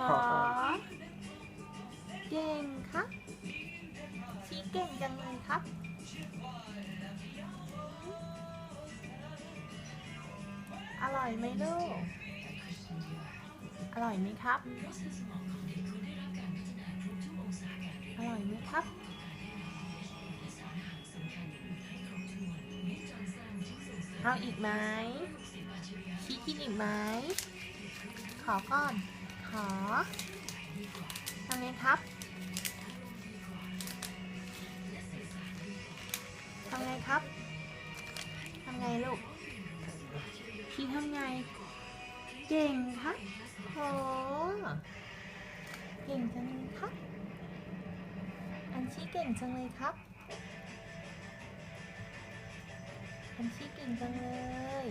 ขออก่อนเก่งครับ ชี้เก่งจังเลยครับ อร่อยไหมลูก อร่อยไหมครับ อร่อยไหมครับเอาอีกไหมชี้กินอีกไหม ขอก่อน ขอทำไงครับทำไงครับทำไงลูกพี่ทำไง เก่งครับโหเก่งจังเลยครับ อันชี้เก่งจังเลยครับ อันชี้เก่งจังเลย